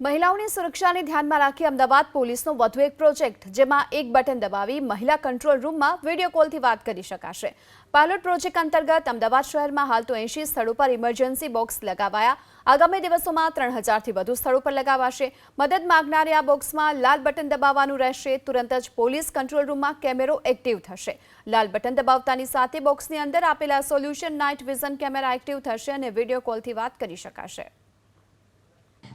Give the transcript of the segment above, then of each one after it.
મહિલાઓની સુરક્ષાને ધ્યાનમાં રાખી અમદાવાદ પોલીસનો વધુ એક પ્રોજેક્ટ, જેમાં એક બટન દબાવી મહિલા કંટ્રોલ રૂમમાં વીડિયો કોલથી વાત કરી શકાશે. પાયલોટ પ્રોજેક્ટ અંતર્ગત અમદાવાદ શહેરમાં હાલ તો એંશી સ્થળો પર ઇમરજન્સી બોક્સ લગાવાયા. આગામી દિવસોમાં ત્રણ હજારથી વધુ સ્થળો પર લગાવાશે. મદદ માંગનારે આ બોક્સમાં લાલ બટન દબાવવાનું રહેશે. તુરંત જ પોલીસ કંટ્રોલ રૂમમાં કેમેરો એક્ટિવ થશે. લાલ બટન દબાવતાની સાથે બોક્સની અંદર આપેલા solution night vision camera active થશે અને વીડિયો કોલથી વાત કરી શકાશે.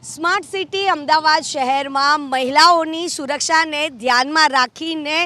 સ્માર્ટ સિટી અમદાવાદ શહેરમાં મહિલાઓની સુરક્ષાને ધ્યાનમાં રાખીને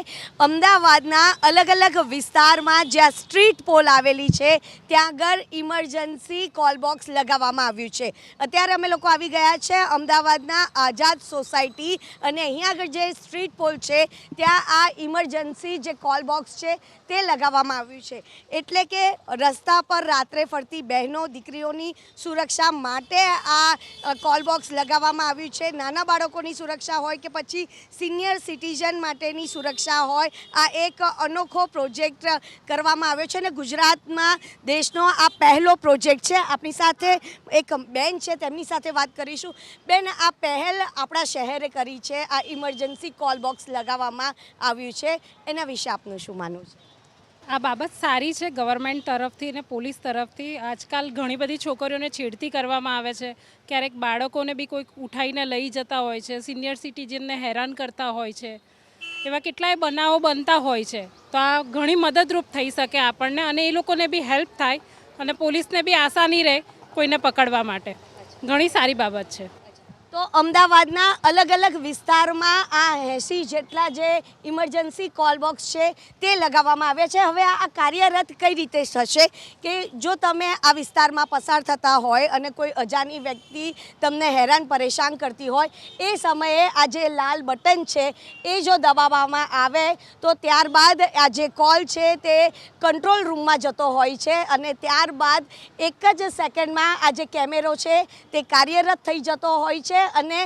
અમદાવાદના અલગ અલગ વિસ્તારમાં જ્યાં સ્ટ્રીટ પોલ આવેલી છે, ત્યાં આગળ ઇમરજન્સી કોલ બોક્સ લગાવવામાં આવ્યું છે. અત્યારે અમે લોકો આવી ગયા છે અમદાવાદના આઝાદ સોસાયટી અને અહીંયા આગળ જે સ્ટ્રીટ પોલ છે, ત્યાં આ ઇમરજન્સી જે કોલ બોક્સ છે, તે લગાવવામાં આવ્યું છે. એટલે કે રસ્તા પર રાત્રે ફરતી બહેનો, દીકરીઓની સુરક્ષા માટે આ કોલ બોક્સ લગાવવામાં આવ્યું છે. નાના બાળકોની સુરક્ષા હોય કે પછી સિનિયર સિટીઝન માટેની સુરક્ષા હોય, આ એક અનોખો પ્રોજેક્ટ કરવામાં આવ્યો છે અને ગુજરાતમાં દેશનો આ પહેલો પ્રોજેક્ટ છે. આપણી સાથે એક બેન છે, તેમની સાથે વાત કરીશું. બેન, આ પહેલ આપણા શહેરે કરી છે. આ ઇમરજન્સી કોલ બોક્સ લગાવવામાં આવ્યું છે. એના વિશે આપનું શું માનવું છે? આ બાબત સારી છે ગવર્મેન્ટ તરફથી ને પોલીસ તરફથી. આજકાલ ઘણી બધી છોકરીઓને છેડતી કરવામાં આવે છે. ક્યારેક બાળકોને બી કોઈક ઉઠાઈને લઈ જતા હોય છે, સિનિયર સિટીઝનને હેરાન કરતા હોય છે. એવા કેટલાય બનાવો બનતા હોય છે. તો આ ઘણી મદદરૂપ થઈ શકે આપણને અને એ લોકોને બી હેલ્પ થાય અને પોલીસને બી આસાની રહે કોઈને પકડવા માટે. ઘણી સારી બાબત છે. તો અમદાવાદના અલગ અલગ વિસ્તારમાં આ એંસી જેટલા જે ઇમરજન્સી કોલ બોક્સ છે તે લગાવવામાં આવ્યા છે. હવે આ કાર્યરત કઈ રીતે થશે કે જો તમે આ વિસ્તારમાં પસાર થતા હોય અને કોઈ અજાણી વ્યક્તિ તમને હેરાન પરેશાન કરતી હોય, એ સમયે આ જે લાલ બટન છે એ જો દબાવવામાં આવે, તો ત્યારબાદ આ જે કોલ છે તે કંટ્રોલ રૂમમાં જતો હોય છે અને ત્યારબાદ એક જ સેકન્ડમાં આ જે કેમેરો છે તે કાર્યરત થઈ જતો હોય છે અને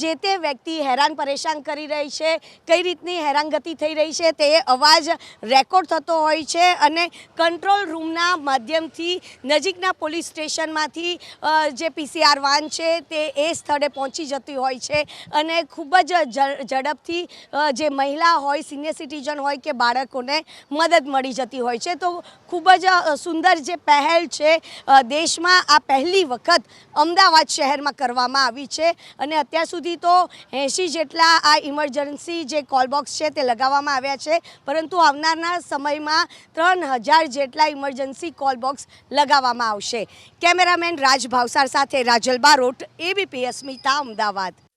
જે તે વ્યક્તિ હેરાન પરેશાન કરી રહી છે, કઈ રીતની હેરાનગતિ થઈ રહી છે, તે અવાજ રેકોર્ડ થતો હોય છે અને કંટ્રોલ રૂમના માધ્યમથી નજીકના પોલીસ સ્ટેશનમાંથી જે પીસીઆર વાન છે, તે એ સ્થળે પહોંચી જતી હોય છે અને ખૂબ જ ઝડપથી જે મહિલા હોય, સિનિયર સિટીઝન હોય કે બાળકોને મદદ મળી જતી હોય છે. તો ખૂબ જ સુંદર જે પહેલ છે દેશમાં આ પહેલી વખત અમદાવાદ શહેરમાં કરવામાં આવી છે અને અત્યાર સુધી તો એંશી જેટલા આ ઇમરજન્સી જે કોલ બોક્સ છે તે લગાવવામાં આવ્યા છે. પરંતુ આવનારના સમયમાં ત્રણ હજાર જેટલા ઇમરજન્સી કોલ બોક્સ લગાવવામાં આવશે. કેમેરામેન રાજ ભાવસાર સાથે રાજલ બારોટ એબીપી અસ્મિતા અમદાવાદ.